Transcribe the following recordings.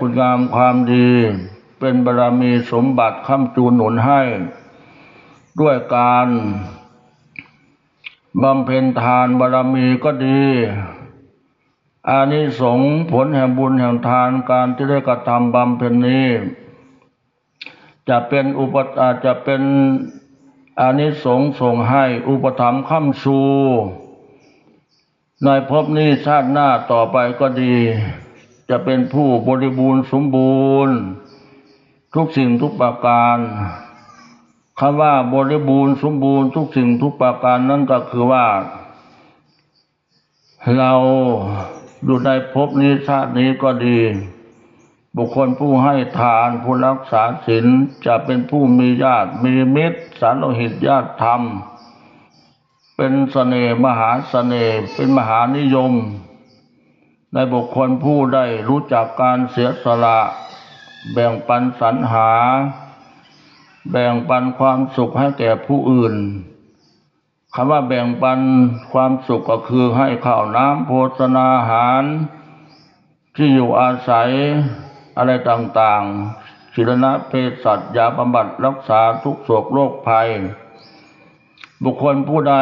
คุณงามความดี เป็นบารรมีสมบัติค้ำจูนหนุนให้ ด้วยการบำเพ็ญทานบารรมีก็ดีอานิสงส์ผลแห่งบุญแห่งทานการที่ได้กระทำบำเพ็ญนี้ จะเป็นอุปอาจจะเป็นอานิสงส์ส่งให้อุปถัมภ์ค้ำชูในภพนี้ชาติหน้าต่อไปก็ดี จะเป็นผู้บริบูรณ์สมบูรณ์ ทุกสิ่งทุกประการคำว่าบริบูรณ์สมบูรณ์ทุกสิ่งทุกประการนั่นก็คือว่า เราอยู่ในภพนี้ชาตินี้ก็ดี บุคคลผู้ให้ทานผู้รักษาศีลจะเป็นผู้มีญาติมีมิตรสารโลหิตญาติธรรม เป็นเสน่ห์มหาเสน่ห์เป็นมหานิยม ในบุคคลผู้ได้รู้จักการเสียสละ แบ่งปันสรรหา แบ่งปันความสุขให้แก่ผู้อื่นคำว่าแบ่งปันความสุขก็คือให้ข้าวน้ำโภชนาอาหาร ที่อยู่อาศัยอะไรต่างๆศิลนะเภสัชยาบำบัดรักษาทุกโศกโรคภัย บุคคลผู้ใด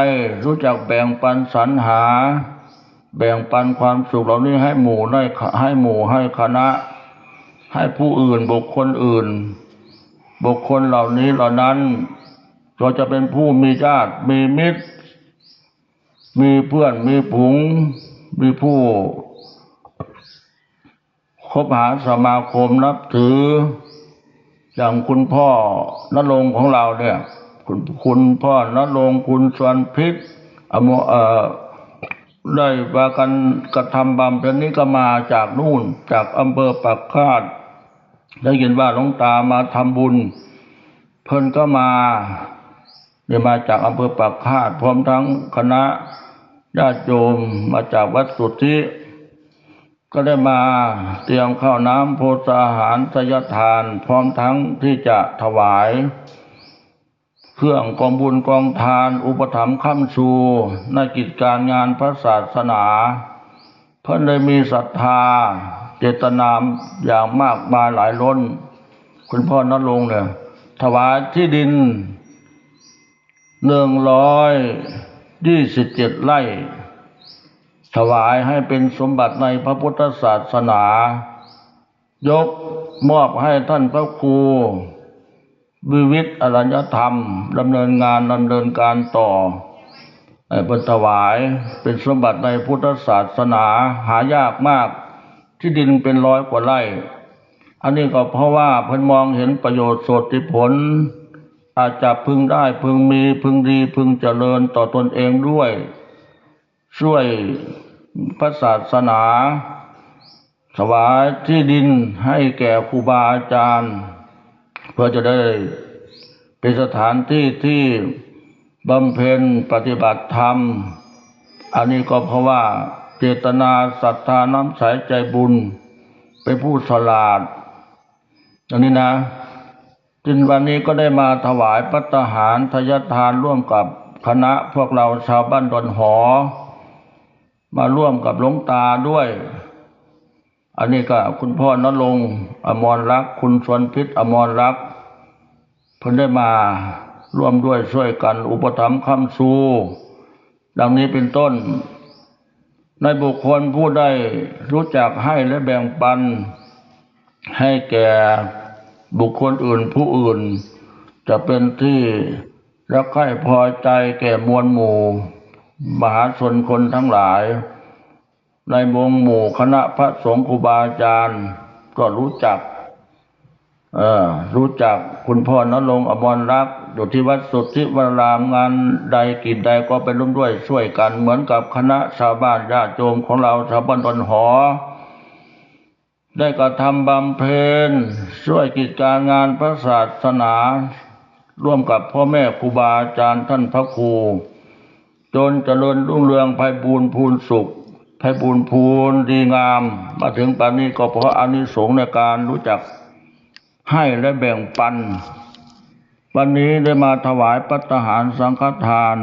รู้จักแบ่งปันสรรหา แบ่งปันความสุขเหล่านี้ให้หมู่ให้ให้หมู่ให้คณะ ให้ผู้อื่นบุคคลอื่น บุคคลเหล่านี้เหล่านั้นเราจะเป็นผู้มีญาติมีมิตร มีเพื่อนมีผงมีผู้คบหาสมาคมนับถือ อย่างคุณพ่อนรงค์ของเราเนี่ย คุณคุณพ่อนรงค์คุณสวนพิษอโมเอ่อ ได้ว่ากันกระทำบำเพ็ญนี้ก็มาจากนู่น จากอำเภอปักคาดได้ยินว่าหลวงตามาทำบุญ เพิ่นก็มาเนี่ยมาจากอำเภอปักคาด พร้อมทั้งคณะญาติโยมมาจากวัดสุทธิก็ได้มาเตรียมข้าวน้ำโพธาหารสยทาน พร้อมทั้งที่จะถวาย เครื่องกองบุญกองทาน อุปถัมภ์ค้ำชูในกิจการงานพระศาสนา เพื่อนได้มีศรัทธา เจตนามอย่างมากมายหลายล้น คุณพ่อนรงค์เนี่ยถวายที่ดินหนึ่งร้อยยี่สิบเจ็ดไร่ ถวายให้เป็นสมบัติในพระพุทธศาสนา ยกมอบให้ท่านพระครู วิวิตอรัญญธรรมดำเนินงานดำเนินการต่อเป็นถวายเป็นสมบัติในพุทธศาสนาหายากมาก ที่ดินเป็นร้อยกว่าไร่ อันนี้ก็เพราะว่าเพิ่นมองเห็นประโยชน์สดที่ผล อาจจะพึงได้พึงมีพึงดีพึงเจริญต่อตนเองด้วย ช่วยพระศาสนาถวายที่ดินให้แก่ครูบาอาจารย์ เพื่อจะได้เป็นสถานที่ที่บำเพ็ญปฏิบัติธรรม อันนี้ก็เพราะว่าเจตนาศรัทธาน้ำใสใจบุญ เป็นผู้ฉลาดอันนี้นะจึงวันนี้ก็ได้มาถวายพัตตาหารทยทานร่วมกับคณะพวกเราชาวบ้านดอนหอ มาร่วมกับหลวงตาด้วย อันนี้ก็คุณพ่อนรงอมรรักษ์คุณชวนพิษอมรรักษ์ นได้มาร่วมด้วยช่วยกันอุปถัมภ์คำสูดังนี้เป็นต้น ในบุคคลผู้ได้รู้จักให้และแบ่งปัน ให้แก่บุคคลอื่นผู้อื่น จะเป็นที่รักใคร่พอใจแก่มวลหมู่ มหาชนคนทั้งหลาย ในวงหมู่คณะพระสงฆ์ครูบาอาจารย์ ก็รู้จัก รู้จักคุณพ่อนรงอมรรักอยู่ที่วัดสุทธิวรามงานใดกิจใดก็ไปร่วมด้วยช่วยกันเหมือนกับคณะชาวบ้านญาติโยมของเราชาวบ้านดอนหอ ได้กระทำบำเพ็ญช่วยกิจการงานพระศาสนา ร่วมกับพ่อแม่ครูบาอาจารย์ท่านพระครู จนเจริญรุ่งเรืองไพบูรณ์พูนสุขไพบูรณ์พูนดีงาม มาถึงปานนี้ก็เพราะอานิสงส์ในการรู้จัก ให้และแบ่งปัน วันนี้ได้มาถวายปัตหารสังฆทาน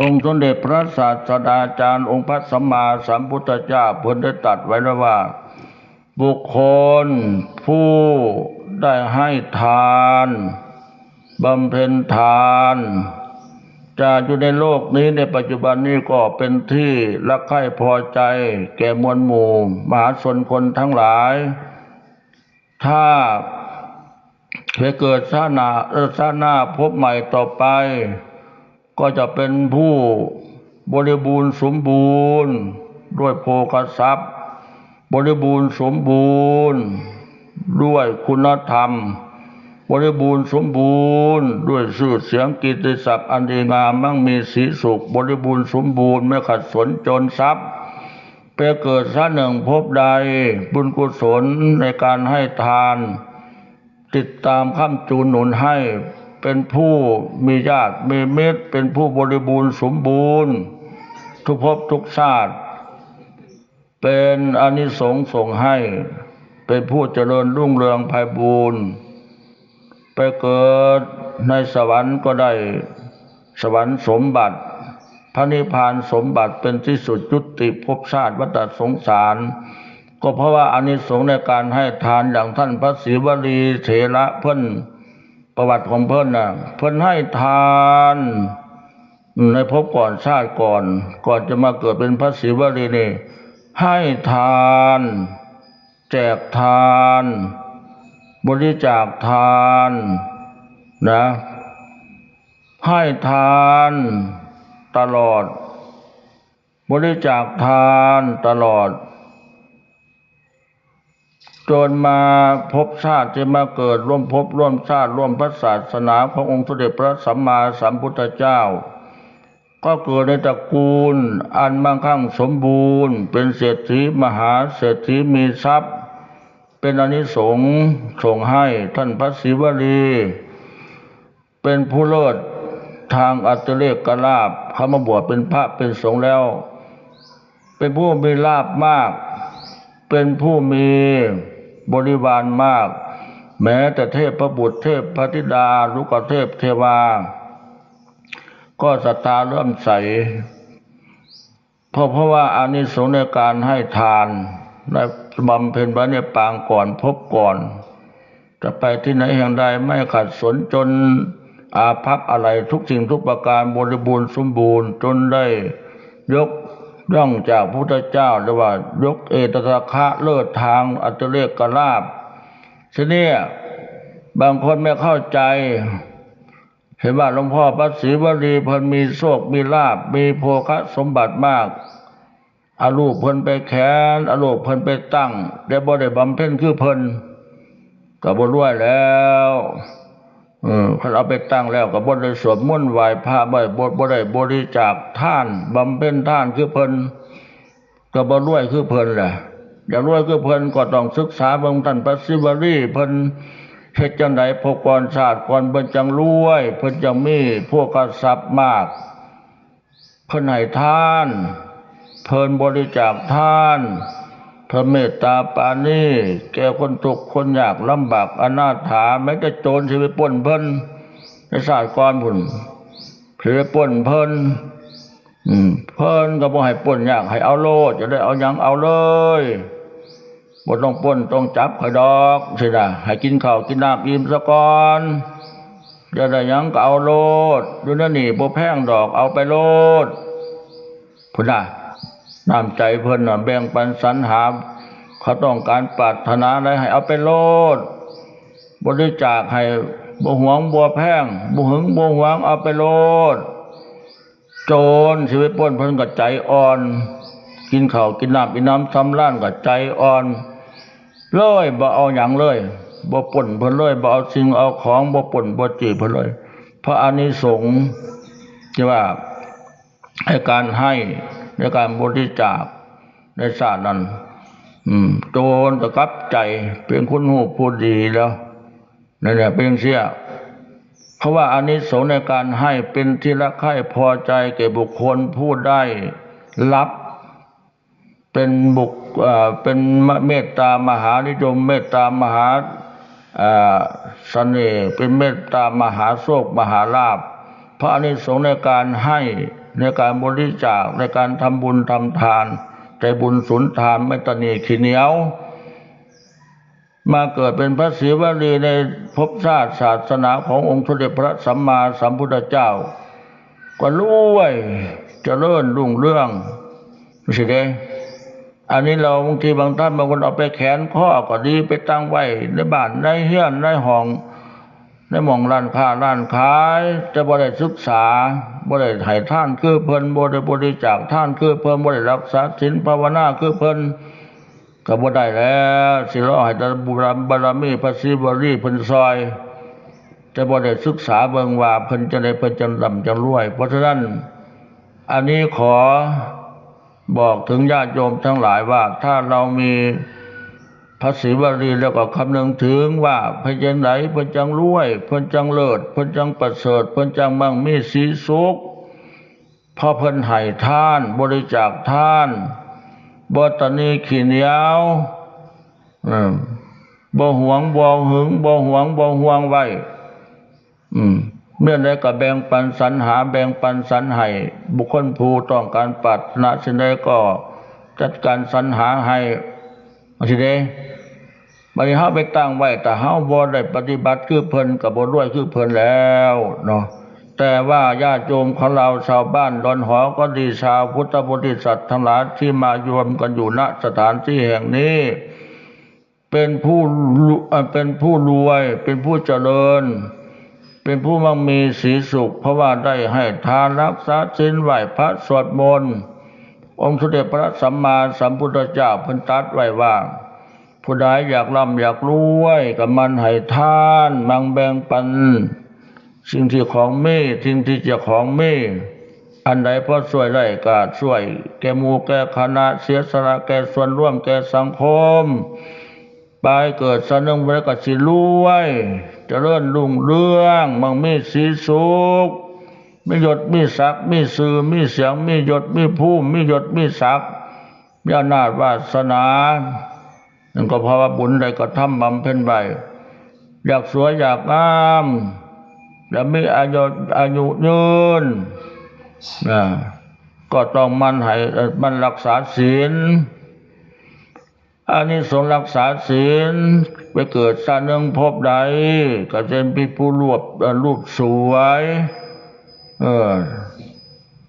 องค์สมเด็จพระศาสดาจารย์ องค์พระสัมมาสัมพุทธเจ้าเพิ่นได้ตัดไว้แล้วว่า บุคคลผู้ได้ให้ทานบำเพ็ญทานจะอยู่ในโลกนี้ในปัจจุบันนี้ก็เป็นที่รักใคร่พอใจ แก่มวลหมู่ มหาชนคนทั้งหลาย ถ้าไปเกิดชาติหน้าเอ่อชาติหน้าพบใหม่ต่อไป ก็จะเป็นผู้บริบูรณ์สมบูรณ์ ด้วยโภคทรัพย์ บริบูรณ์สมบูรณ์ ด้วยคุณธรรม บริบูรณ์สมบูรณ์ ด้วยชื่อเสียงกิตติศัพท์อันดีงามมั่งมีสีสุข บริบูรณ์สมบูรณ์ไม่ขัดสนจนทรัพย์ ไปเกิดชาติหนึ่งพบใดบุญกุศลในการให้ทาน ติดตามข้ามจูนหนุนให้เป็นผู้มีญาติมีเมตรเป็นผู้บริบูรณ์สมบูรณ์ ทุกภพทุกชาติ เป็นอนิสงส์ส่งให้ เป็นผู้เจริญรุ่งเรืองไพบูรณ์ไปเกิดในสวรรค์ก็ได้สวรรค์สมบัติ พระนิพพานสมบัติเป็นที่สุดยุติภพชาติวัฏสงสาร ก็เพราะว่าอานิสงส์ในการให้ทานอย่างท่านพระศรีวลีเถระเพิ่นประวัติของเพิ่นนะเพิ่นให้ทานในภพก่อนชาติก่อน ก่อนจะมาเกิดเป็นพระศรีวลีนี่ให้ทาน แจกทาน บริจาคทานนะ ให้ทาน ตลอด บริจาคทานตลอด จนมาพบชาติจะมาเกิดร่วมภพร่วมชาติร่วมพระศาสนาขององค์สมเด็จพระสัมมาสัมพุทธเจ้า ก็เกิดในตระกูลอันมั่งคั่งสมบูรณ์ เป็นเศรษฐีมหาเศรษฐีมีทรัพย์ เป็นอนิสงส์ส่งให้ท่านพระศิวลีเป็นผู้เลิศ ทางอัตเลกกลาบเขามาบวชเป็นพระเป็นสงฆ์แล้ว เป็นผู้มีลาบมาก เป็นผู้มีบริวารมาก แม้แต่เทพพระบุตรเทพพระธิดาลูกเทพเทวา ก็ศรัทธาเริ่มใส เพราะเพราะว่าอานิสงส์ในการให้ทานได้บำเพ็ญไว้ในปางก่อนพบก่อน จะไปที่ไหนแห่งใดไม่ขัดสนจน อาภัพอะไรทุกสิ่งทุกประการบริบูรณ์สมบูรณ์จนได้ยกย่องจากพระพุทธเจ้าหรือว่ายกเอตตะคะเลิศทางอัตเลกกลาบทีนี้บางคนไม่เข้าใจ เห็นว่าหลวงพ่อพระศรีวลีเพิ่นมีโชคมีลาบมีโภคสมบัติมากอารูปเพิ่นไปแขนอารูปเพิ่นไปตั้ง ได้บ่ได้บำเพ็ญคือเพิ่นก็บ่รวยแล้ว เออคันเอาไปตั้งแล้วก็บ่ได้สวดมนต์ไหว้พระบ่ได้บ่บ่ได้บริจาคท่านบำเพ็ญท่านคือเพิ่นก็บ่รวยคือเพิ่นแหละอยารวยคือเพิ่นก็ต้องศึกษาบิ่งท่านพระศิวลีเพิ่นเฮ็ดจังไดพวกก่อนชาติก่อนเพิ่นจังรวย เพิ่นจังมีพวกกษัตริย์มาก เพิ่นให้ท่าน เพิ่นบริจาคท่าน พิ่นเมตตาปานีแก่คนทุกคนยากลำบากอนาถาแม้แต่โจรสิไปป้นเพิ่นในชาติก่อนพุ่นสิไปป้นเพิ่นเพิ่นก็บ่ให้ปล้นยากให้เอาโลดจะได้เอายังเอาเลยบ่ต้องปล้นต้องจับให้ดอกสินะให้กินข้าวกินน้ำอิ่มซะก่อนจะได้ยังก็เอาโลดอยู่นั่นนี่บ่แพงดอกเอาไปโลดพุ่นน่ะ น้ำใจเพิ่นน่ะแบ่งปันสรรหา เขาต้องการปรารถนาอะไรให้เอาไปโลด บริจาคให้บ่หวงบ่แพงบ่หึงบ่หวงเอาไปโลด โจรชีวิตป้นเพิ่นก็ใจอ่อน กินข้าวกินน้ำกินน้ำทำร้านก็ใจอ่อนเลยบ่เอาหยังเลยบ่ปล้นเพิ่นเลยบ่เอาสิ่งเอาของบ่ปล้นบ่จีเพิ่นเลยเพราะอานิสงส์ที่ว่าให้การให้ ในการบริจาคในศาสตร์นั้น อืมโจรก็กลับใจเป็นคนหูผู้ดีแล้วนั่นแหละเป็นเสียเพราะว่าอานิสงส์ในการให้เป็นที่รักใคร่พอใจแก่บุคคลผู้ได้รับ เป็นบุคเป็นเมตตามหานิยม เมตตามหาเอ่อเสน่ห์เป็นเมตตามหาโชคมหาลาภพระอานิสงส์ในการให้ ในการบริจาคในการทำบุญทำทาน ใจบุญสุนทานไม่ตนีขี้เหนียว มาเกิดเป็นพระศรีวลีในภพชาติศาสนาขององค์สมเด็จพระสัมมาสัมพุทธเจ้า ก็รวยเจริญรุ่งเรื่องไม่ใช่เด้อันนี้เราบางทีบางท่านบางคนเอาไปแขวนข้อก็ดีไปตั้งไว้ในบ้านในเฮือนในห้อง ในหม่องร้านค้าร้านขายจะบ่ได้ศึกษาบ่ได้ให้ท่านคือเพิ่นบ่ได้บริจาคท่านคือเพิ่นบ่ได้รักษาศีลภาวนาคือเพิ่นก็บ่ได้แล้วสิรอให้ตบุรบารมีพระศิวลีเพิ่นซอยจะบ่ได้ศึกษาเบิ่งว่าเพิ่นจะได้เพิ่นจะร่ำจะรวย เพราะฉะนั้น อันนี้ขอบอกถึงญาติโยมทั้งหลายว่าถ้าเรามี พระศิวลีแล้วก็คำนึงถึงว่าเพิ่นจังไหนเพิ่นจังรวยเพิ่นจังเลิศเพิ่นจังประเสริฐเพิ่นจังมั่งมีสีสุขพระเพิ่นให้ท่านบริจาคท่านบตนีขี้เหนียวบ่หวงบ่หึงบ่หวงบ่ห่วงไว้เมื่อใดก็แบ่งปันสรรหาแบ่งปันสรรให้บุคคลผู้ต้องการปรารถนาสิ่งใดก็จัดการสรรหาให้ เอาสิเด้บัดนี้เฮาไปตั้งไว้แต่เฮาบ่ได้ปฏิบัติคือเพิ่นก็บ่รวยคือเพิ่นแล้วเนาะแต่ว่าญาติโยมของเราชาวบ้านดอนหอก็ดีชาวพุทธบริษัททั้งหลายที่มารวมกันอยู่ณสถานที่แห่งนี้ เป็นผู้เอ่อเป็นผู้รวย เป็นผู้เจริญ เป็นผู้มั่งมีสีสุข เพราะว่าได้ให้ทานรักษาศีลไหวพระสวดมนต์ องค์สมเด็จพระสัมมาสัมพุทธเจ้าพันตัดไว้ว่า ผู้ใดอยากร่ำอยากรวยกับมันให้ท่าน มังแบ่งปัน สิ่งที่ของมีสิ่งที่จะของมีอันใดพอช่วยได้ก็ช่วย แกมูแกคณะเสียสละแกส่วนร่วมแกสังคมไปเกิดสนึงไว้ก็สิรวยจเจริญรุ่งเรื่องมังมีสีสุข มียศมีศักดิ์มีสื่อมีเสียง มียศมีภูมิมียศมีศักดิ์มีอำนาจวาสนานั่นก็เพราะว่าบุญใดก็ทำบำเพ็ญไว้อยากสวยอยากงามและมีอายุอายุยืนนะก็ต้องมันให้มันรักษาศีลอันนี้สงส์รักษาศีลไปเกิดชาหนึ่งพบใด ก็จะเป็นผู้รวบรูปสวย เออ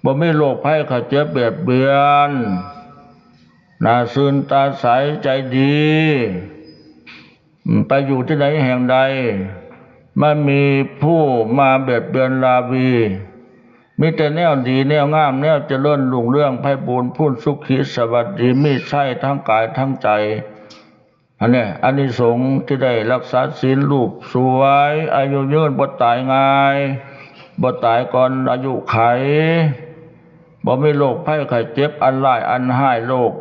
บ่ไม่โรคภัยข้เจ็บเบียดเบียนหน้าซื่นตาใสใจดี ไปอยู่ที่ไหนแห่งใดไม่มีผู้มาเบียดเบียนลาวี มีแต่แนวดีแนวงามแนวเจริญรุ่งเรื่องไพ่บูรณ์พูนสุขีสวัสดีมีใช่ทั้งกายทั้งใจอันนี้อันนี้สงส์ที่ได้รักษาศีลรูปสวย อายุยืนบ่ตายง่าย บ่ตายก่อนอายุไขบ่มีโรคภัยไข้เจ็บอันร้ายอันหายโรค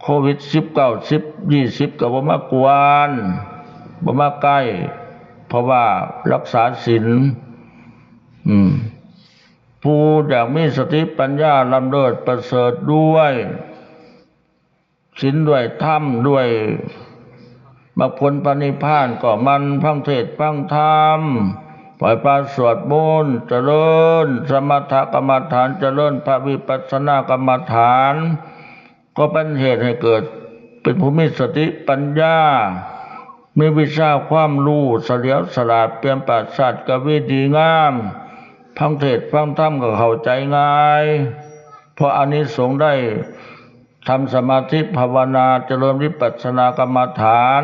โควิดสิบเก้าสิบยี่สิบก็บ่มากวนบ่มาใกล้ เพราะว่ารักษาศีลผู้อยากมีสติปัญญาลำเลิศประเสริฐด้วยศีลด้วยธรรมด้วยมรรคผลปณิพานก็มันพังเทศพังธรรม ปล่อยปลาสวดมนต์เจริญ สมถกรรมฐานเจริญพระวิปัสสนากรรมฐาน ก็เป็นเหตุให้เกิด เป็นผู้มีสติปัญญา มีวิชาความรู้เสลียวสลาดเปลี่ยนปราศาสตร์กวีดีงามฟังเทศน์ฟังธรรมก็เข้าใจง่าย เพราะอานิสงส์ได้ทำสมาธิภาวนาเจริญวิปัสสนากรรมฐาน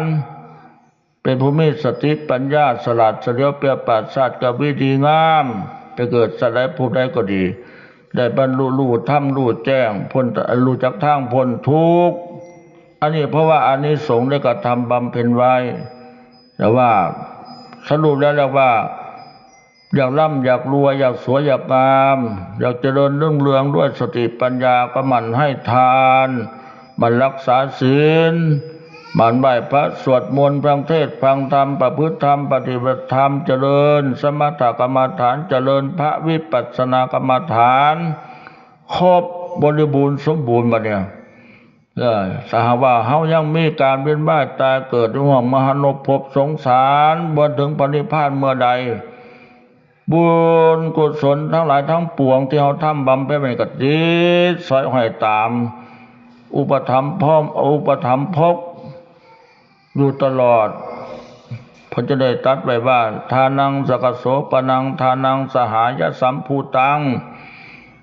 เป็นผู้มีสติปัญญาสลัดเสลียวเปียปราศาสตร์กับวิธีงามไปเกิดสลายผู้ใดก็ดี ได้บรรลุรู้ธรรมรู้แจ้งพ้นรู้จักทางพ้นทุกข์อันนี้เพราะว่าอานิสงส์ได้กระทำบำเพ็ญไว้ แต่ว่าสรุปแล้วเรียกว่า อยากร่ำอยากรวยอยากสวยอยากงาม อยากเจริญเรื่องเรืองด้วยสติปัญญาก็มันให้ทาน มันรักษาศีล มันไหวพระสวดมนต์ฟังเทศฟังธรรมประพฤติธรรม ปฏิบัติธรรมเจริญ สมถกรรมฐานเจริญพระวิปัสสนากรรมฐาน ครบบริบูรณ์สมบูรณ์มาเนี่ยเออสหว่าเฮายังมีการเวียนว่ายตายเกิดห่วงมหานภพสงสารบนถึงปณิพานเมื่อใด บุญกุศลทั้งหลายทั้งปวงที่เราทำบำเพ็ญเป็นกติสอยห้อยตาม อุปธรรมพร้อมอุปธรรมภก อยู่ตลอดเพนจะได้ตัดไว้ว่าทานังสกโสปนังทานังสหายสัมภูตัง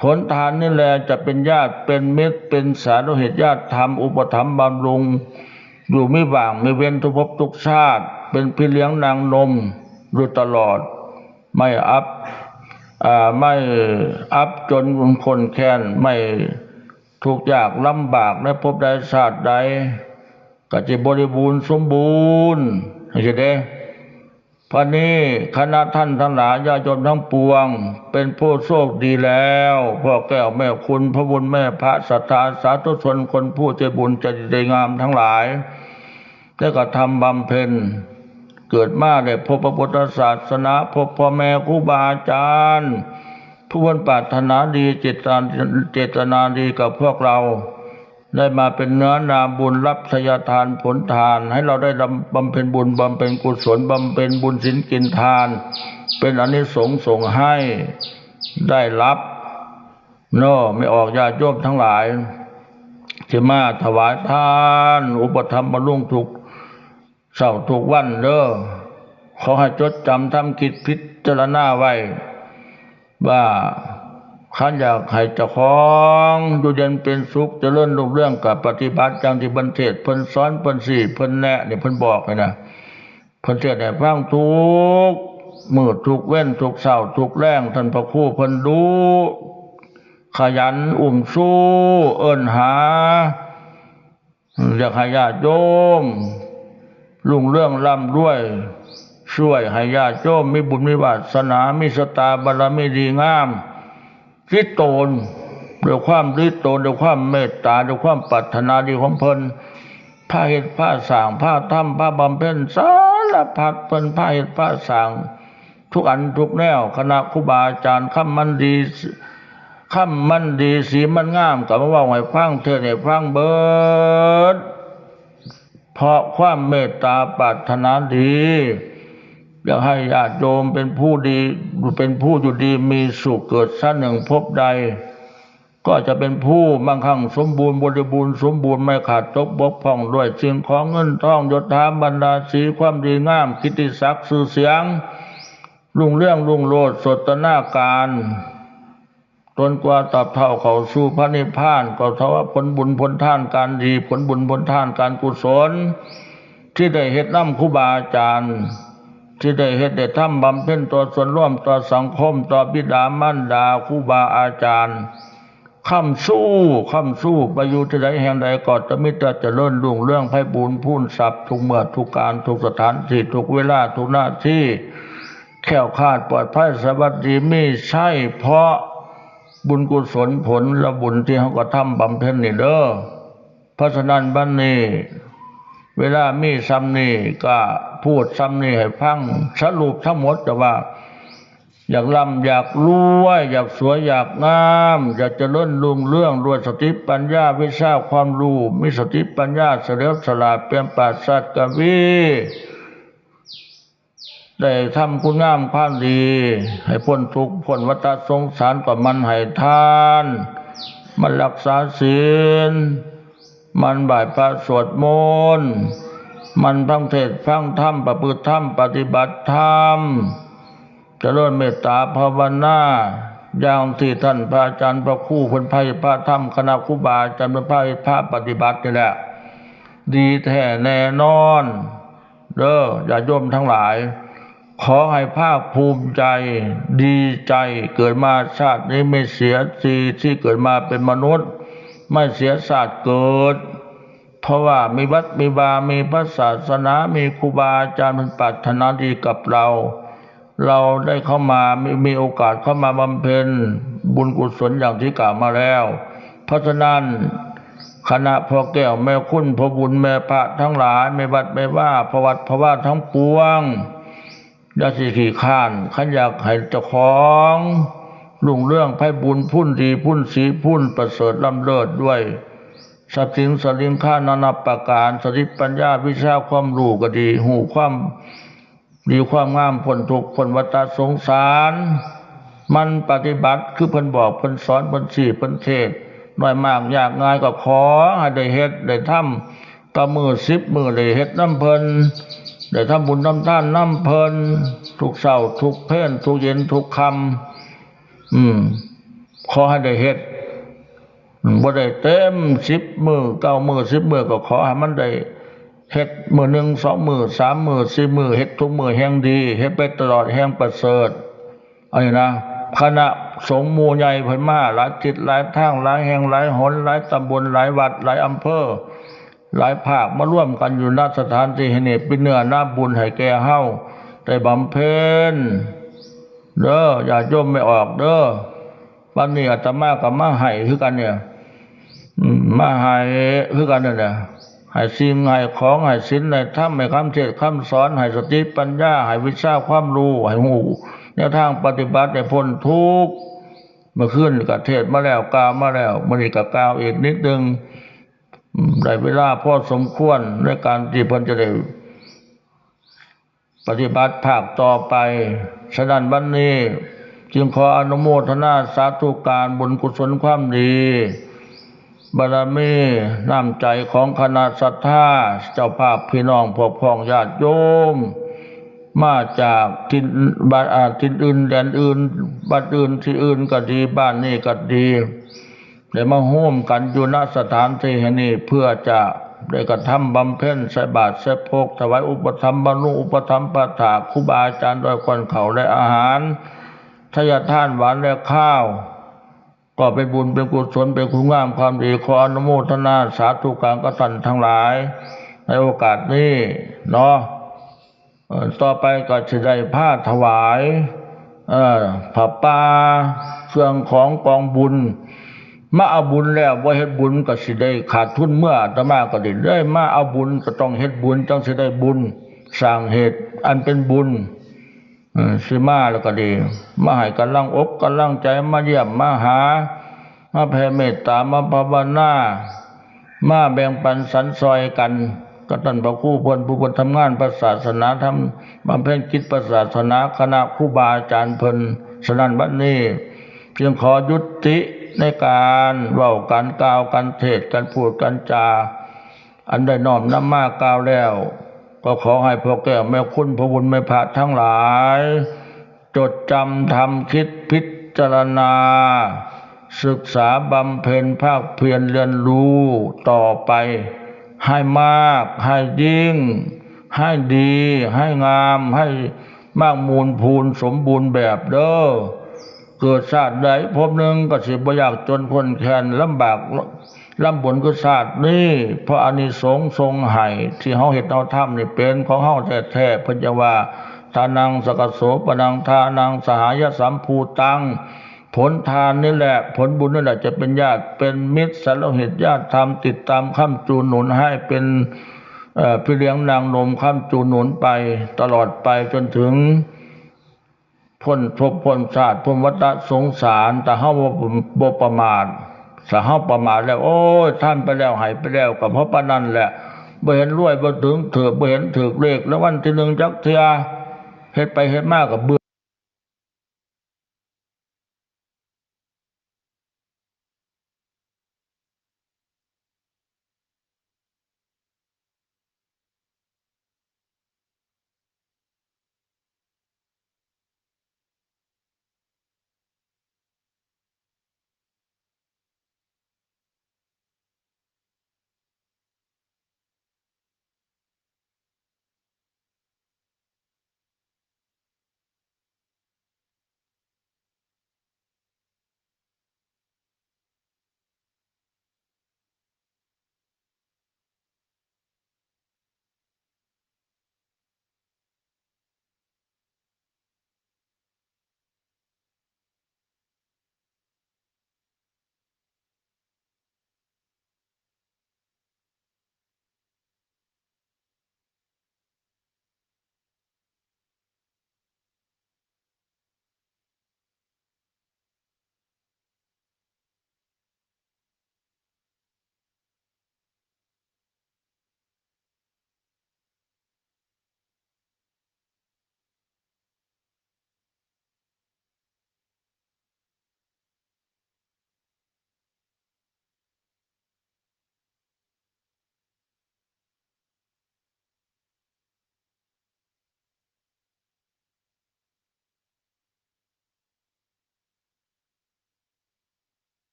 ผลทานนี่แหละจะเป็นญาติเป็นเมตรเป็นสาธุเหตุญาติธรรมอุปถัมบำรุง อยู่ไม่ว่างไม่เว้นทุกภพทุกชาติ เป็นพี่เลี้ยงนางนมอยู่ตลอด ไม่อัพอ่าไม่อัพจนคนแค้นไม่ทุกยากลำบากในภพใดชาติใด ก็จะบริบูรณ์สมบูรณ์เห็นไหมพระนี้คณะท่านทั้งหลายญาติโยมทั้งปวง เป็นผู้โชคดีแล้วพ่อแก้วแม่คุณพระบุญแม่พระศรัทธาสาธุชนคนผู้ใจบุญใจดีงามทั้งหลายได้กระทำบำเพ็ญเกิดมาได้พบพระพุทธศาสนาพบพ่อแม่ครูบาอาจารย์ผู้คนปรารถนาดีเจตนาเจตนาดีกับพวกเรา ได้มาเป็นเนื้อนาบุญรับสยทานผลทาน ให้เราได้บำเพ็ญบุญบำเพ็ญกุศลบำเพ็ญบุญศีลกินทาน เป็นอนิสงส์ส่งให้ได้รับเนาะไม่ออกญาติโยมทั้งหลายที่มาถวายทาน อุปธรรมบรรลุทุกเสาร์ทุกวันเด้อขอให้จดจำทำกิจพิจารณาไว้ว่า ขันอยากให้เจ้าของอยู่เย็นเป็นสุขเจะเลื่อนรุ่งเรื่องกับปฏิบัติจังที่บันเทศเพิ่นสอนเพิ่นสี่เพิ่นแนะเนี่ยเพิ่นบอกเลยนะเพิ่นเทศให้ฟังทุกมืดทุกเว้นทุกเศร้าทุกแรงท่านพระครู่เพิ่นดูขยันอุ่มสู้เอิ้นหา อยากให้ญาติโยมลุงเรื่องร่ำรวย ช่วยให้ญาติโยมมีบุญมีวาสนา มีสตาบารมีดีงาม ริโตนด้วยความริโตนด้วยความเมตตาด้วยความปรารถนาดีของเพิ่นผ้าเห็ดผ้าสางผ้าถ้ำผ้าบำเพ็ญสารพัดเพิ่นผ้าเห็ดผ้าสางทุกอันทุกแนวคณะครูบาอาจารย์ข้ามันดีข้ามันดีสีมันงามกับมาว่าให้ฟังเธอให้ฟังเบิด เพราะความเมตตาปรารถนาดี อยากให้ญาติโยมเป็นผู้ดี เป็นผู้อยู่ดีมีสุขเกิดสั้นหนึ่งพบใด ก็จะเป็นผู้มั่งคั่งสมบูรณ์บริบูรณ์สมบูรณ์ไม่ขาดตกบกพร่องด้วยสิ่งของเงินทองยศถาบรรดาศีความดีงามกิตติศักดิ์สื่อเสียงรุ่งเรื่องรุ่งโรจน์สดนาการจนกว่าตอบเท่าเขาสู่พระนิพพาน ก็เท่าว่าผลบุญผลท่านการดีผลบุญผลท่านการกุศล ที่ได้เฮ็ดน้ำครูบาอาจารย์ ที่ได้เฮ็ดได้ทำบำเพ็ญต่อส่วนร่วมต่อสังคม ต่อบิดามารดาครูบาอาจารย์คำสู้คำสู้ไปอยู่ที่ใดแห่งใดก็จะมิตรเจริญรุ่งเรื่องไพ่บูรณ์พูนทรัพย์ทุกเมื่อทุกการทุกสถานที่ทุกเวลาทุกหน้าที่แข็วคลาดปลอดภัยสวัสดีไม่ใช่เพราะบุญกุศลผลและบุญที่เขาก็ทำบำเพ็ญนี่เด้อเพราะฉะนั้นบัดนนี้ เวลามีซ้ำนี่ก็พูดซ้ำนี่ให้ฟังสรุปทั้งหมดจะว่า อยากร่ำอยากรวย อยากสวยอยากงาม อยากจะลื่อนลุงเรื่องรวยสติปัญญาวิชาความรู้มีสติปัญญาเสลียวสลาดเปลี่ยนปราศสัตว์กวีได้ทำคุณงามความดี ให้พ้นทุกข์พ้นวัฏสงสารกับมันให้ทาน มันรักษาศีล มันบ่ายพระสวดมนต์มันฟังเทศน์ฟังธรรมประพฤติธรรมปฏิบัติธรรมเจริญเมตตาภาวนาอย่างที่ท่านพระอาจารย์พระคู่พันพายพระธรรมคณะครูบาอาจารย์พระพายพระปฏิบัตินี่แหละดีแท้แน่นอน เด้ออย่าโยมทั้งหลาย ขอให้ภาคภูมิใจดีใจเกิดมาชาตินี้ไม่เสียสีที่เกิดมาเป็นมนุษย์ ไม่เสียศาสตร์เกิด เพราะว่ามีวัดมีบา มีพระศาสนามีครูบาอาจารย์เป็นปรารถนาดีกับเรา เราได้เข้ามามีมีโอกาสเข้ามาบำเพ็ญบุญกุศลอย่างที่กล่าวมาแล้ว เพราะฉะนั้นคณะพ่อแก้วแม่คุณพ่อบุญแม่พระทั้งหลายไม่วัดไม่ว่าพระวัดพระว่าทั้งปวงยาสิขี่ข้านขันอยากให้เจ้าของ ลุงเรื่องไพ่บุญพุ่นดีพุ่นสีพุ่นประเสริฐลำเลิศด้วยทรัพย์สินสลิงค่านานาประการสติปัญญาวิชาความรู้ก็ดี หูความดีความงามผลทุกผลวัฏสงสาร มันปฏิบัติคือเพิ่นบอกเพิ่นสอนเพิ่นสี่เพิ่นเทศน์น้อยมากอยากง่ายก็ขอให้ได้เฮ็ดได้ทำก้ามือสิบมือได้เฮ็ดน้ำเพลินได้ทำบุญทำทานน้ำเพลินทุกเช้าทุกเพลนทุกเย็นทุกคำ อืมขอให้ได้เฮ็ดบ่ได้เต็มสิบมือเก้ามือสิบมือก็ขอให้มันได้เฮ็ดมือหนึ่งสองมือสามมือสี่มือเฮ็ดทุกมือแห่งดีเฮ็ดไปตลอดแห่งประเสริฐอันนี้นะคณะสงฆ์มูใหญ่เพิ่นมาหลายจิตหลายทางหลายแห่งหลายหนหลายตำบลหลายวัดหลายอำเภอ หลายภาคมาร่วมกันอยู่ณสถานที่แห่งนี้เป็นเนื้อหน้าบุญให้แก่เฮาได้บำเพ็ญ เด้ออย่าโยมไม่ออกเด้อวันนี้อาตมากับมาให้คือกันเนี่ยมาให้คือกันเนั่นแหละให้สิ่งให้ของให้ศีลให้ธรรมให้คำเทศคำสอนให้สติปัญญาให้วิชาความรู้ให้หูแนวทางปฏิบัติให้พ้นทุกข์เมื่อคืนก็เทศมาแล้วกาวมาแล้วมื้อนี้ก็กาวอีกนิดนึงได้เวลาพอสมควรในการที่เพิ่นจะได้ปฏิบัติภาคต่อไป ฉะนั้นวันนี้ จึงขออนุโมทนาสาธุการบุญกุศลความดีบารมีน้ำใจของคณะสัทธาเจ้าภาพพี่น้องพวกพ้องญาติโยม มาจากทินบ้านอาทินอื่นแดนอื่นบ้านอื่นที่อื่นก็ดีบ้านนี้ก็ดีได้มาร่วมกันอยู่ณสถานที่แห่งนี้เพื่อจะ ได้กระทำบำเพ็ญใส่บาตรใส่พกถวายอุปธรรมบรรลุอุปธรรมปาถาครูบาอาจารย์ด้วยคนเขาและอาหารทายทานหวานและข้าว ก็เป็นบุญเป็นกุศลเป็นคุณงามความดีขออนุโมทนาสาธุการกตันทั้งหลาย ในโอกาสนี้เนาะต่อไปก็จะได้ผ้าถวายผ้าป่าเครื่องของกองบุญ มาเอาบุญแล้วว่าเฮ็ดบุญก็สิได้ขาดทุนเมื่ออาตมาก็ได้ได้มาเอาบุญก็ต้องเฮ็ดบุญจังสิได้บุญสร้างเหตุอันเป็นบุญเออสิมาแล้วก็ดี มาให้กำลังอกกำลังใจมาเยี่ยมมาหา มาแผ่เมตตามาภาวนามาแบ่งปันสรรซอยกันก็ตันพระครู่พลผู้คนทำงานพระศาสนาทำบำเพ็ญกิจพระศาสนาคณะครูบาอาจารย์เพนสนันบัดนี้เพียงขอยุติ ในการเว้ากันกล่าวกันเทศกันพูดกันจา อันได้น้อมน้ำมากกล่าวแล้ว ก็ขอให้พวกแก้วแม่คุณพระบุญแม่พระทั้งหลาย จดจำทำคิดพิจารณา ศึกษาบำเพ็ญภาคเพียรเรียนรู้ต่อไป ให้มาก ให้ยิ่ง ให้ดี ให้งาม ให้มากมูลพูนสมบูรณ์แบบเด้อ เกิดชาติใดพบหนึ่งก็สิบ่อยากจนคนแค้นลำบากลำบนก็ชาตินี้พระอานิสงส์ทรงให้ที่เฮาเฮ็ดเฮาทำนี่เป็นของเฮาแท้ๆพิ่นจะว่าทานังสกโสปนังทานังสหายสัมภูตังผลทานนี่แหละ ผลบุญนี่แหละจะเป็นญาติเป็นมิตรสารเหตุญาติธรรมติดตามค้ำจูนหนุนให้เป็นพี่เลี้ยงนางนมค้ำจูนหนุนไปตลอดไปจนถึง พ้นทุกพ้นชาติพ้นวัฏสงสาร แต่เฮาบ่บ่ประมาทถ้าเฮาประมาทแล้ว โอ้ยท่านไปแล้วหายไปแล้วก็เพราะปานนั้นแหละบ่เห็นรวยบ่ถึงเถือบ่เห็นถูกเลขแล้ววันที่หนึ่งจักเทื่อเฮ็ดไปเฮ็ดมากับเบื่อ